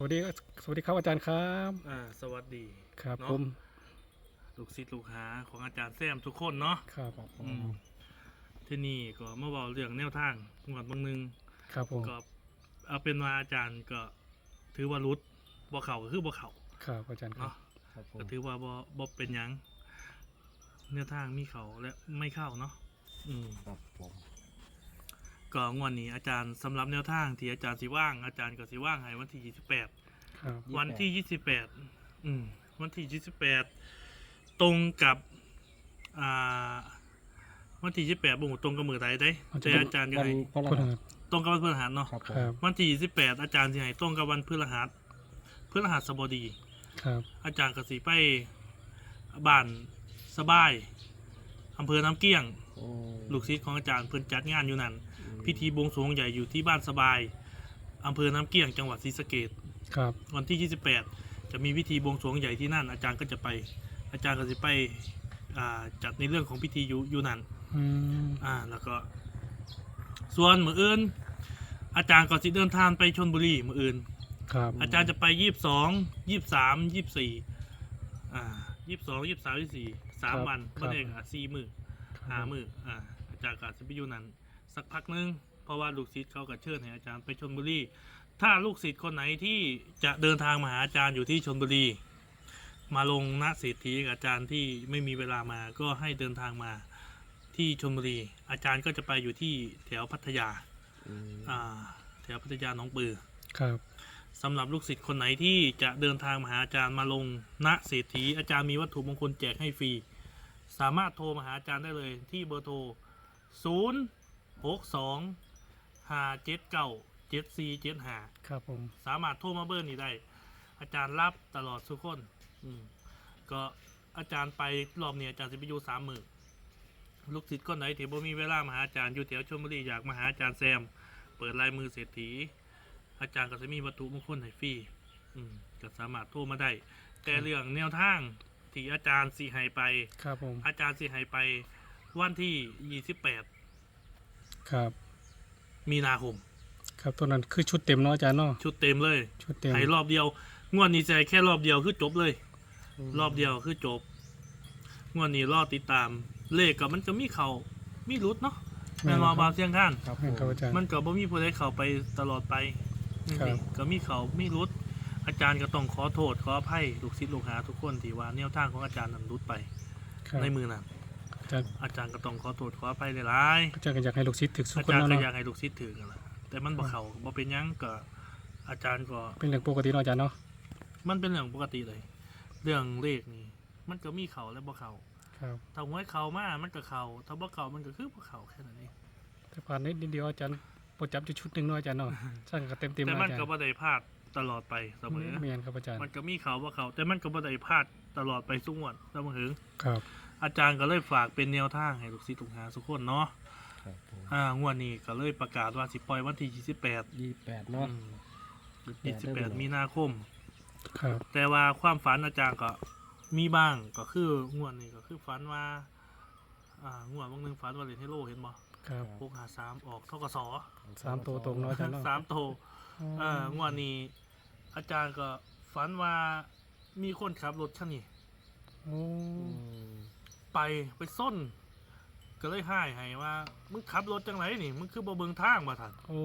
สวัสดีครับสวัสดีครับอาจารย์ครับอ่าสวัสดีครับเนาะผมลูกศิษย์ลูกหาของอาจารย์แซมทุกคนเนาะครับอืมที่นี่ก็มาบอกเรื่องแนวทางงวดบางหนึงครับผมก็เอาเป็นว่าอาจารย์ก็ถือว่ารุดบ่เข่าก็คือบ่เข่าครับอาจารย์ครับเนาะครับผมก็ถือว่าบ่บ่เป็นหยังแนวทางมีเขาและไม่เข้าเนาะอืม ครับผม ก็งวดนี้อาจารย์สำหรับแนวทางที่อาจารย์สิว่างอาจารย์ก็สิว่างให้วันที่28ครับวันที่ยี่สิบแปดอืมวันที่ยี่สิบแปดตรงกับอ่าวันที่ยี่สิบแปดบุ้งตรงกับมือใดได้แต่อาจารย์ก็วันให้พฤคนหัสหัสตรงกับวันพฤหัสเนาะครับผคมรับวันที่ยี่สิบแปดอาจารย์สิให้ตรงกับวันพฤหัสพฤหัสบดี ครับอาจารย์ก็สิไปบ้านสบายอำเภอน้ำเกี้ยง โอ้ลูกศิษย์ของอาจารย์เพิ่นจัดงานอยู่นั่นอืม พิธีบวงสรวงใหญ่อยู่ที่บ้านสบายอำเภอน้ำเกี้ยงจังหวัดศรีสะเกษครับ วันที่ 28 จะมีพิธีบวงสรวงใหญ่ที่นั่น อาจารย์ก็จะไป อาจารย์ก็จะไปอ่าจัดในเรื่องของพิธีอยู่อยู่นั่นอืมอ่าแล้วก็ ส่วนมืออื่น อาจารย์ก็สิเดินทางไปชนบุรีมืออื่น ครับอาจารย์จะไปยี่สิบสองยี่สิบสามยี่สิบสี่อ่ายี่สิบสองยี่สิบสามยี่สิบสี่สามวันเมื่อเองอะสี่มือห้ามืออ่าอาจารย์ก็จะไปอยู่นั่น สักพักนึง เพราะว่าลูกศิษย์เขาก็เชิญให้อาจารย์ไปชนบุรี ถ้าลูกศิษย์คนไหนที่จะเดินทางมาหาอาจารย์อยู่ที่ชนบุรี มาลงณเศรษฐีกับอาจารย์ที่ไม่มีเวลามาก็ให้เดินทางมาที่ชนบุรี อาจารย์ก็จะไปอยู่ที่แถวพัทยาอืมอ่าแถวพัทยาหนองปือครับสำหรับลูกศิษย์คนไหนที่จะเดินทางมาหาอาจารย์มาลงณเศรษฐีอาจารย์มีวัตถุมงคลแจกให้ฟรี สามารถโทรมาหาอาจารย์ได้เลยที่เบอร์โทร 0 6 2 5 7 9 7 4 7 5ครับผม สามารถโทรมาเบอร์นี้ได้ อาจารย์รับตลอดทุกคน อืมก็อาจารย์ไปรอบนี้อาจารย์จะไปอยู่สามมือลูกศิษย์คนไหนที่บ่มีเวลามาหาอาจารย์อยู่แถวชลบุรีอยากมาหาอาจารย์แซม เปิดลายมือเศรษฐี อาจารย์ก็จะมีวัตถุมงคลให้ฟรีอืมก็สามารถโทรมาได้ แต่เรื่องแนวทางที่อาจารย์สีให้ไป ครับผม อาจารย์สีให้ไปวันที่ ครับ28มีนาคม ครับตัวนั้นคือชุดเต็มเนาะอาจารย์เนาะชุดเต็มเลยชุดเต็ม ให้รอบเดียว งวดนี้ใจะแค่รอบเดียวคือจบเลย รอบเดียวคือจบ งวดนี้รอติดตาม เลขกับมันก็มีเขามีรุดเนาะแม่นว่าบางเสียงข้านครับผแม่นมครับอาจารย์ มันก็บ่มีผู้ใดเข้าไปตลอดไปนี่ครับสิก็มีเขามีรุดอาจารย์ก็ต้องขอโทษขออภัยลูกศิษย์ลูกหาทุกคนที่ว่าแนวทางของอาจารย์นั้นรุดไป ครับในมือนั้นอา จารย์อาจารย์ก็ต้องขอโทษขออภัยหลายอาจารย์ก็อยากให้ลูกศิษย์ถึกๆสุอาขคนจารย์เนาะก็เนาะอยากให้ลูกศิษย์ถือกันละแต่มันบ่เข้าบ่เป็นหยังก็ อาจารย์ก็ เป็นเรื่องปกติเนาะอาจารย์เนาะมันเป็นเรื่องปกติเลย เรื่องเลขนี่ มันก็มีเขาและบ่เขาครับถ้าหวยเขามามันก็เขาถ้าบ่เขามันก็คือบ่เขาแค่นั้นเองแต่ผ่านนิดเดียวอาจารย์โปรดจับจุดชุดหนึ่งเนาะอาจารย์เนาะสร้างก็เต็มเต็มแต่เนาะมันอาจารก็ย์บ่ได้พลาดตลอดไปเสมอ เมียนครับอาจารย์มันก็มีเขาบ่เขาแต่มันก็บ่ได้พลาดตลอดไปทุกงวดเสมอ ครับ อาจารย์ก็เลยฝากเป็นแนวทางให้ลูกศิษย์ลูกหาทุกคนเนาะครับผมอ่างวดนี้ก็เลยประกาศว่าสิปล่อยวันที่28ยี่สิบแปดอืเนาะ ม28 มีนาคม ครับ แต่ว่าความฝันอาจารย์ก็มีบ้างก็คืองวดนี้ก็คือฝันว่า อ่างวดบางหนึงฝันว่าเล่นเฮโลเห็นบ่ครับ พกหาสามออกเท่ากับสอสามตัวตรงเนาะอาจารย์เนาะสามโต เอ่างวดนี้อาจารย์ก็ฝันว่ามีคนขับรถคันนี้ โอ้อืม ไปไปส้น ก็เลยให้ให้ว่า มึงขับรถจังไรนี่ มึงคือบ่เบิ่งทางว่าท่านโอ้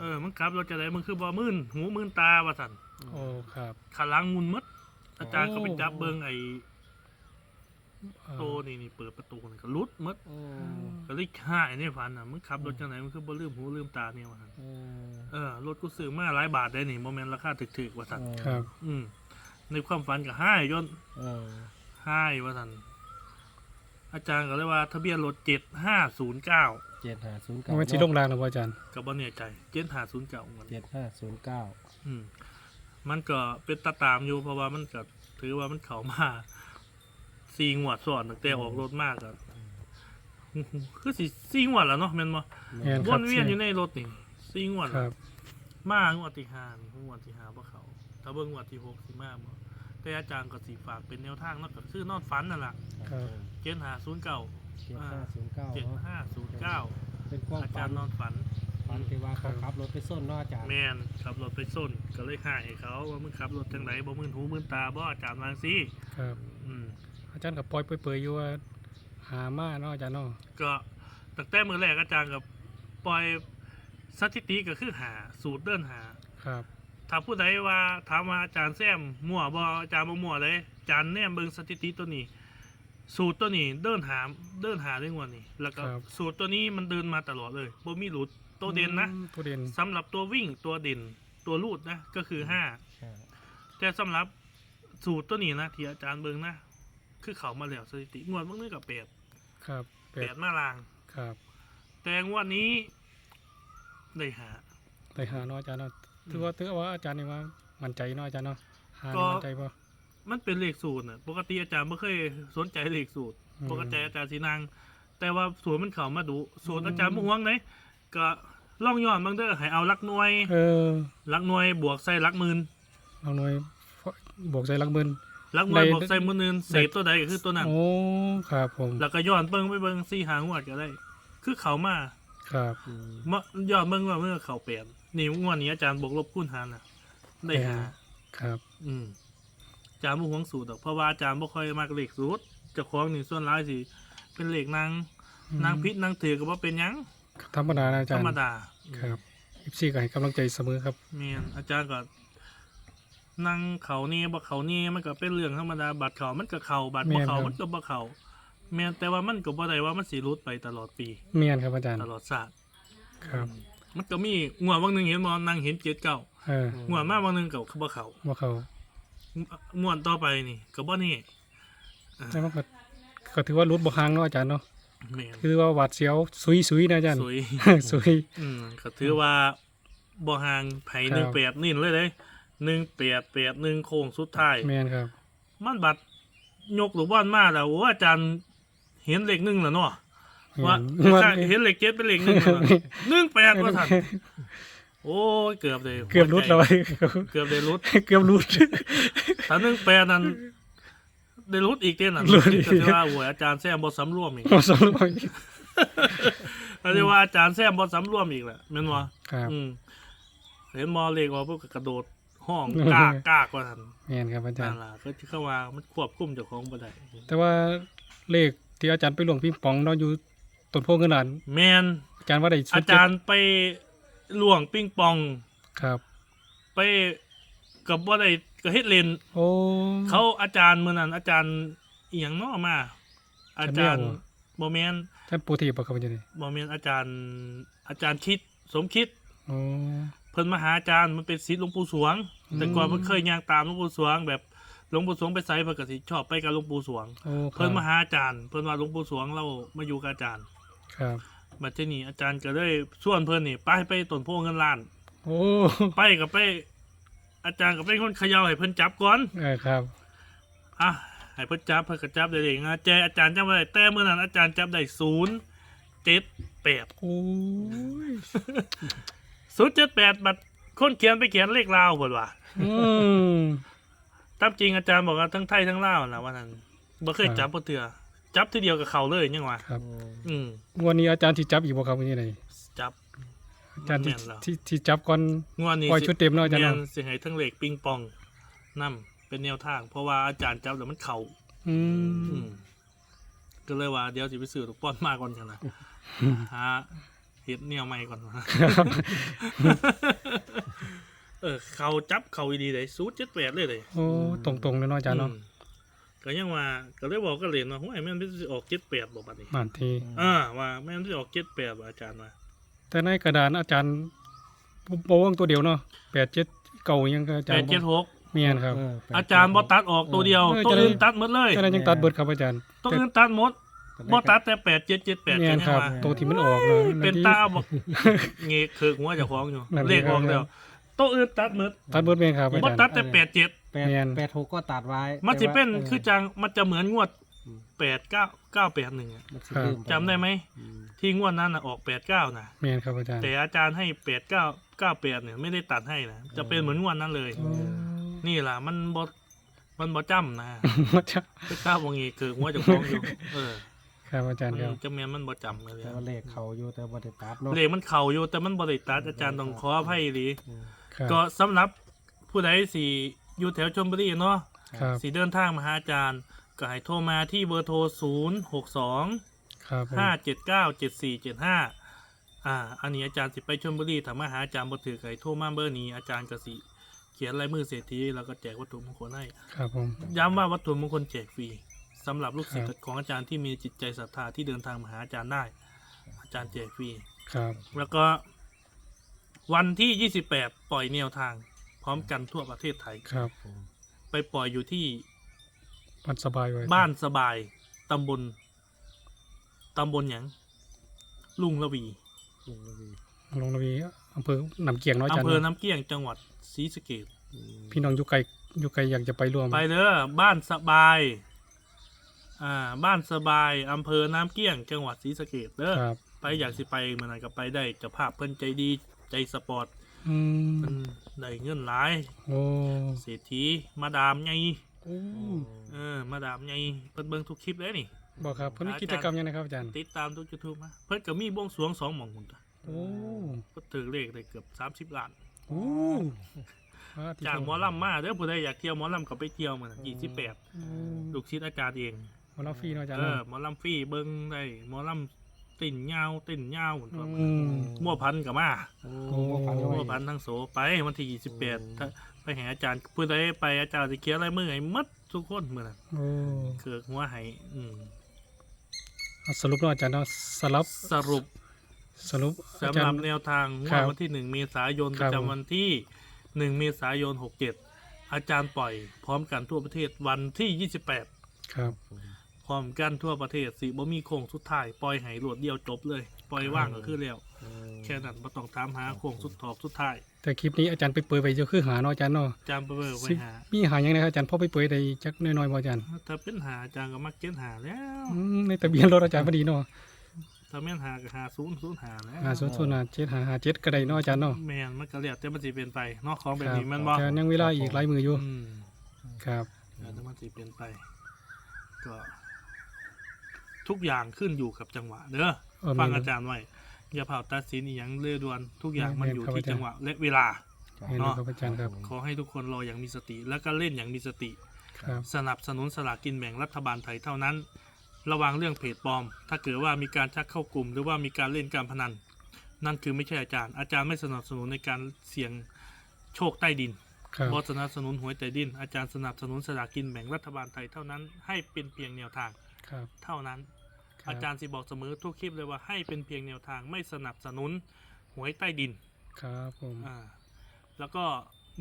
เออ มึงขับรถจังไรมึงคือบ่มื่นหูมื่นตาว่าท่านโอ้ครับขาหลังมุนหมด อาจารย์ก็ไปโอ้จับเบิ่งไอ้เอ่อโตนี่นี่เปิดประตูนี่ก็หลุดหมดอืมก็เลยให้ในฝันน่ะมึงขับรถจังไรมึงคือบ่ลืมหูลืมตาเนี่ยว่าท่านอืมเออรถกูซื้อมาหลายบาทได้นี่โมเมนต์ราคาถึกๆว่าท่านครับ อืมในความฝันก็ให้ยนเออให้ว่าท่าน อาจารย์ก็เลยว่าทะเบียนรถเจ็ดห้าศูนย์เก้าเจ็ดห้าศูนย์เก้ามันเป็นสีลงรางหรือเปล่าอาจารย์กับบ่เนี่ยใจเจ็ดห้าศูนย์เก้ามันเจ็ดห้าศูนย์เก้าอืมมันก็เป็นตาตามอยู่เพราะว่ามันก็ถือว่ามันเข้ามาซีงวดสอนตั้งแต่ออกรถมากก็คือสิซีงวดแล้วเนาะแม่นบ่แม่นวนเวียนอยู่ในรถนี่ซีงวดคแล้ว รับ มางวดที่ห้านี่งวดที่ห้าบ่เขา ถ้าเบิ่งงวดที่หกสิมาบ่ แต่อาจารย์ก็สิฝากเป็นแนวทางเนาะก็คือนอนฝันนั่นล่ะครับเจ็ดห้าศูนย์เก้าเจ็ดห้าศูนย์เก้าเจ็ดเนาะห้าศูนย์เก้าเป็นความอาฝัจารนย์นอนฝันฟันที่ว่าเขาขับรถไปส้นเนาะอาจารย์แมนขับรถไปส้นก็เลยหายเขาว่ามึงขับรถจังไหนบ่มึนหูมึนตาบ่อาจารย์วาจังซี่ครับ อืมอาจารย์ก็ปล่อยเปื่อยๆอยู่ว่าหามาเนาะอาจารย์เนาะก็ตั้งแต่มือแรกอาจารย์กับปล่อยสถิติก็คือหาสูตรเดินหา ครับ ถ้าผู้ใดว่าถามว่าอาจารย์แซมมั่วบ่อาจารย์บ่มั่วเลยอาจารย์แนมเบิ่งสถิติตัวนี้ สูตรตัวนี้เดินหาเดินหาเรื่องวันนี้ แล้วก็ครับ สูตรตัวนี้มันเดินมาตลอดเลยบ่มีหลุดตัวเด่นนะอืมตัวเด่นสำหรับตัววิ่งตัวเด่นตัวรูดนะ ก็คือห้าอ่าแต่สำหรับสูตรตัวนี้นะที่อาจารย์เบิ่งนะ คือเขามาแล้วสถิติงวดเมื่อนึงกับแปดครับแปแปดดมาลาง ครับแต่งวดนี้ได้หาได้หาเนาะอาจารย์เนาะ ถือว่าถือว่าอาจารย์นี่ว่ามั่นใจเนาะอาจารย์เนาะหาก็นี่มั่นใจบ่มันเป็นเลขสูตรน่ะปกติอาจารย์ไม่เคยสนใจเลขสูตรอืมปกติอาจารย์สีนาง แต่ว่าสูตรมันเข้ามาดูสูตรอาจารย์บ่ห่วงไหนก็ล่องย้อนบางเด้อให้เอาหลักหน่วยเออหลักหน่วยบวกใส่หลักหมื่นเอาหน่อยบวกใส่หลักหมื่นหลักหน่วยได้บวกใส่หมื่นหนึงเศษตัวใดก็คือตัวนั้นโอ้ครับผมแล้วก็ย้อนเบิ่งไปเบิ่งสี่หางวดก็ได้ คือเขามาครับอืมมาย้อนเบิ่งว่าเมื่อเขาเปลี่ยน นี่งวดนี้อาจารย์บวกลบคูณหารน่ะได้หาครับ อืมอาจารย์บ่ห่วงสูตรดอกเพราะว่าอาจารย์บ่ค่อยมักเลขสูตรเจ้าของนี่ส่วนหลายสิเป็นเลขนางอืมนางพิษนางถือก็บ่เป็นหยังธรรมดานะอาธจารรย์รมดาครับอีซี่ก็ให้กำลังใจเสมอครับแม่นอาจารย์ก็นั่งเขานี่บ่เขานี่มันก็เป็นเรื่องธรรมดาบัตรเขามันก็เข้าบัตรบ่เขาแม่นครับ มันก็บ่เข้าแม่นแต่ว่ามันก็บ่ได้ว่ามันสิรุดไปตลอดปี เมียนครับอาจารย์ ตลอดชาติ ครับมั นก็มีงวดบางหนึงเห็นบ่นางเห็นเจ็ดเก้าเอองวดมาบางหนึงก็บ่เข้าว่าเขางวดต่อไปนี่ก็บ่นี่อ่าแล้วมันก็ก็ถือว่ารุดบ่ค้างเนาะอาจารย์เนาะแม่นคือว่าหวาดเสียวซุยๆนะอาจารย์ สวย ซุย อืมก็ถือว่าบ่ห่างไผครับ หนึ่งแปดนี่เลยเลยหนึ่งแปดแปดหนึ่งโค้งสุดท้าย แม่นครับ มันบัดยกหรือบ้านมาแล้วโอ้อาจารย์เห็นเลขหนึ่งแล้วเนาะ ว่าว่าเห็นเลขเจ็ดเป็นเลขหนึ่งแล้วนะหนึ่งแปดว่าทันโอ้ยเกือบเลยเกือบรุดแล้วเกือบได้รุดเกือบรุดถ้าหนึ่งแปดนั้นได้รุดอีกเต้นน่ะรุดอีกก็ถือว่าโอ้ยอาจารย์แซมบอสำรวมอีกบ่สรุปก็เรียกว่าอาจารย์แซมบอสำรวมอีกแหละแม่นวะครับอืมเห็นมอเลขออกปุ๊บก็กระโดดห้องอืมกากกากว่าทันแม่นครับอาจารนั่ย์นล่ะก็ที่เข้าว่ามันควบคุมเจ้าของบ่ได้แต่ว่าเลขที่อาจารย์ไปหลวงปิงปองเนาะอยู่ ต้นโพเงินล้านแมนอาจารย์ว่าได้สุอาดจารย์ไปล่วงปิงปอง ครับ ไปกับบ่ได้ก็เฮ็ดเล่นโอ้เขาอาจารย์มื้อนั้น อาจารย์อีหยังเนาะมา อาจารย์จำได้บ่บ่แม่นท่านปูทีบ่ครับอาจารย์นี่บ่แม่นอาจารย์ อาจารย์คิด สมคิดโอ้เพิ่นมาหาอาจารย์มันเป็นศิษย์หลวงปู่สวง แต่ก่อนอืมเพิ่นเคยย่างตามหลวงปู่สวง แบบหลวงปู่สวงไปไสเพิ่นก็สิชอบไปกับหลวงปู่สวงโอ้ครัเพิ่นบมาหาอาจารย์ เพิ่นว่าหลวงปู่สวงเรามาอยู่กับอาจารย์ ครับ บัดทีนี้อาจารย์ก็เลยชวนเพิ่นนี่ไปไปต้นโพเงินล้าน โอ้ไปก็ไป อาจารย์ก็เป็นคนเขย่าให้เพิ่นจับก่อนเออครับอะให้เพิ่นจับเพิ่นก็จับได้เลยนะแจอาจารย์จำไว้แต่เมื่อนั้นอาจารย์จับได้ศูนย์เจ็ดแปดโอ้ยศูนย์เจ็ดแปดบัดคนเขียนไปเขียนเลขลาวเพิ่นว่าอืมตามจริงอาจารย์บอกว่าทั้งไทยทั้งลาวนะว่านั้นบ่เคยครับจับบ่เทื่อ จับทีเดียวกับเขาเลยยังว่าครับ อืมอืมวันนี้อาจารย์ที่จับอีกบ่ครับวันนี้ไหนจับอาจารย์ที่แม่นแล้วที่ที่จับก่อนงวดนี้ปล่อยชุดเต็มเนาะอาจารย์แม่เนาะนสิให้ทั้งเลขปิงปองนํเป็นแนวทาง เพราะว่าอาจารย์จับแล้วมันเข้าอือืมมก็เลยว่าเดี๋ยวสิไปซื้อลูกป้อนมาก่อนกันนะหาเฮ็ดแนวใหม่ก่อนนะเออเขาจับเขาดีเลยสูตรเจ็ดแปดเลยเลยโอ้ตรงๆเลยเนาะอาจารย์เนาะอืม ก็ยังว่าก็เลยบอกก็เรียนว่าห้ยแม่นสิออกเจ็ดแปดบอกบัดนี้บานทีอ่าว่าแม่นสิออกเจ็ดแปดอาจารย์ว่าแต่ในกระดานอาจารย์บ่บ่วงตัวเดียวเนาะแปดเจ็ดเก่ายังก็อาจาแปรดย์เจ็ดหกเมียนครับ เแปด อาจารย์บ่ตัดออกตัวเดียว เออตัวจะได้ อื่นตัดหมดเลย ฉะนั้นยังตัดเบิดครับอาจารย์ตัวอื่นตัดหมดบ่ตัดแต่แปดเจ็ดเจ็ดแปดเมียแค่นนี้ครับ ว่าตัวที่มันออกเนาะ เป็นที่ตาบอกเงยเคิกหัวเจ้าของอยู่นั่นเลขออกครับแล้ว ตัวอื่นตัดหมดตัดเบิดเมียนครับอาบ่จารย์ ตัดแต่แปดเจ็ดแปดแม่น แปดหกก็ตัดไว้มันสิเป็นแต่ว่าคือจังมันจะเหมือนงวดอืมแปดเก้าเก้าแปดหนึ่งมันสิครับเพิ่มปจำได้ไหม อืมที่งวดนั้นน่ะออกแปดเก้านะเมียนครับอาจารย์แต่อาจารย์ให้แปดเก้าเก้าแปดเนี่ยไม่ได้ตัดให้นะจะเป็นเหมือนงวดนั้นเลยโอ้นี่ล่ะมันบ่มันบ่จำนะมันจะไปข้าววงเงยเกิดหัวเจะคล้าของอยู่เออครับอาจารย์ครับ มันจะแม่นมันบ่จำเลยแต่ว่าเลขเขาอยู่แต่บ่ได้ตัดเนาะเลขมันเข่าอยู่แต่มันบ่ได้ตัดอาจารย์ต้องขออภัยดี อืม ครับก็สำหรับผู้ใดสิอยู่แถวชลบุรีเนาะครับสิเดินทางมาหาอาจารย์ก็ให้โทรมาที่เบอร์โทร 0 6 2 ครับผม5 7 9 7 4 7 5อ่าอันนี้อาจารย์สิไปชลบุรีถ้ามาหาอาจารย์บ่ถือก็ให้โทรมาเบอร์นี้อาจารย์ก็สิเขียนลายมือเศรษฐีแล้วก็แจกวัตถุมงคลให้ ครับผม ย้ำว่าวัตถุมงคลแจกฟรีสำหรับลูกศิษครับย์ของอาจารย์ที่มีจิตใจศรัทธาที่เดินทางมาหาอาจารย์ได้ อาจารย์แจกฟรี ครับ แล้วก็วันที่28ป ล่อยแนวทาง พร้อมกันทั่วประเทศไทย ครับไปปล่อยอยู่ที่บ้านสบายไว้บ้านสบายตำบลตำบลหยังลุงละวีอืมลงระวีอำเภอหนำเกียงเนาะอาจารอำย์เภอเนาะน้ำเกี้ยงจังหวัดศรีสะเกษอืมพี่น้องอยู่ไกลอยู่ไกลอยากจะไปร่วม ไปเด้อบ้านสบายอ่าบ้านสบายอำเภอน้ำเกี้ยง จังหวัดศรีสะเกษเด้อครับ ไปอยากสิไปเมื่อไหร่ก็ไปได้เจะภาพเพิ่นใจดีใจสปอร์ต อืมเพิ่นได้เงินหลาย โอ้เศรษฐีมาดามไงโอ้เออมาดามไงเพิ่นเบิ่งทุกคลิปเลยนี่ บอกครับเพิ่นมีกิจกรรมยังนะครับอาจารย์ ติดตามทุกยูทูบนะเพิ่นก็มีบวงสรวงสองหม่องหุ่นตัวโอ้เพิ่นถือเลขได้เกือบสามสิบล้าน โอ้อ่ที่จากหมอลำมาเด้อผู้ใดอยากเที่ยวหมอลำก็ไปเที่ยวมันยี่สิบแปดโอ้ลูกศิษย์อาจารย์เองหมอลำฟรีเนาะอาจารย์เออเนาะหมอลำฟรีเบิ่งได้หมอลำ ติ่นยาวติ่นยาวหุ่นตัวอืม มั่วพันกับมาโอ้โอ้บ่ฟังมั่วไว้พันทั้งโสไปวันที่ยี่สิบแปดอืมถ้าไปหาอาจารย์ผู้ใดไปอาจารย์จะเขียนอะไรมือให้หมัดทุกคนเหมือนนั้นโอ้เกือกหัวให้อืมอะสรุปเนาะอาจารย์เนาะสรุปสรุป สรุปอาสำจาหรรับย์ แนวทางงครัวดบวันที่หนึ่งเมษายนคปรับระจำวันที่หนึ่งเมษายนหกเจ็ดอาจารย์ปล่อยพร้อมกันทั่วประเทศวันที่ยี่สิบแปดครับ พร้อมกันทั่วประเทศสิบ่มีโค้งสุดท้ายปล่อยให้รวดเดียวจบเลยปล่อยว่างก็คือแล้วอืมแค่นั้นบ่ต้องตามหาโค้งสุดทอบสุดท้ายแต่คลิปนี้อาจารย์ไปเปิดไปจะคือหาเนาะอาจารย์เนาะอาจารย์ไปเบิกไปสิหามีหายังไงครับอาจารย์พอไปเปิดได้จักน้อยๆบ่อาจารย์ถ้าเป็นหาอาจารย์ก็มักเก็ตหาแล้วอืมในทะเบียนรถอาจารย์พอดีเนาะถ้าแม่นหาก็หาศูนย์ศูนย์หาแล้วหาศูนย์ศูนย์ห้าเจ็ดหาหาเจ็ดก็ได้เนาะอาจารย์เนาะแม่นมันก็แล้วแต่มันสิเป็นไปเนาะของแบบครับนี้แมันบ่แต่ยังเวลาอีกหลายมืออยู่อืมครับแล้วแต่มันสิเป็นไปก็ ทุกอย่างขึ้นอยู่กับจังหวะเด้อเออฟังแม่น อาจารย์ไว้อย่าเผาตัดสินอหย่างเรื่อด่วน ทุกอย่างมันแม่นอยู่ครับที่อาจารย์จังหวะและเวลาเห็นเนาะครับอาจารย์ครับขอให้ทุกคนรออย่างมีสติ แล้วก็เล่นอย่างมีสติ ครับ สนับสนุนสลากกินแบ่งรัฐบาลไทยเท่านั้น ระวังเรื่องเพจปลอม ถ้าเกิดว่ามีการชักเข้ากลุ่ม หรือว่ามีการเล่นการพนัน นั่นคือไม่ใช่อาจารย์ อาจารย์ไม่สนับสนุนในการเสี่ยงโชคใต้ดินครับบอสนับสนุนหวยใต้ดิน อาจารย์สนับสนุนสลากกินแบ่งรัฐบาลไทยเท่านั้น ให้เป็นเพียงแนวทางครับ เท่านั้นครับ อาจารย์สิบอกเสมอทุกคลิปเลยว่าให้เป็นเพียงแนวทางไม่สนับสนุนหวยใต้ดินครับผมอ่าแล้วก็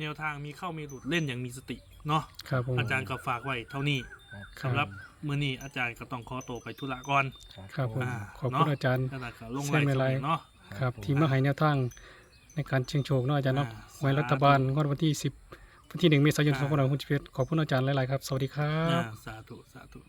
แนวทางมีเข้ามีหลุดเล่นอย่างมีสติเนาะครับผมอาจารย์ก็ฝากไว้เท่านี้ครัสำหรับมื้อนี้อาจารย์ก็ต้องขอตัวไปธุระก่อนครับผมอ่าขอบคุณเนาะอาจารย์ขนาดก็ลงใช่ไลน์ไม่สไรดเนาะครับที่มาให้แนวทางในการเชียงโชคเนาะอาจารย์เนาะอ่าหวยรัฐบาลงวดวันที่ 10วันที่1เมษายนอ่า2561ขอบคุณอาจารย์หลาย ๆ ครับ สวัสดีครัอ่าบสาธุสาธุ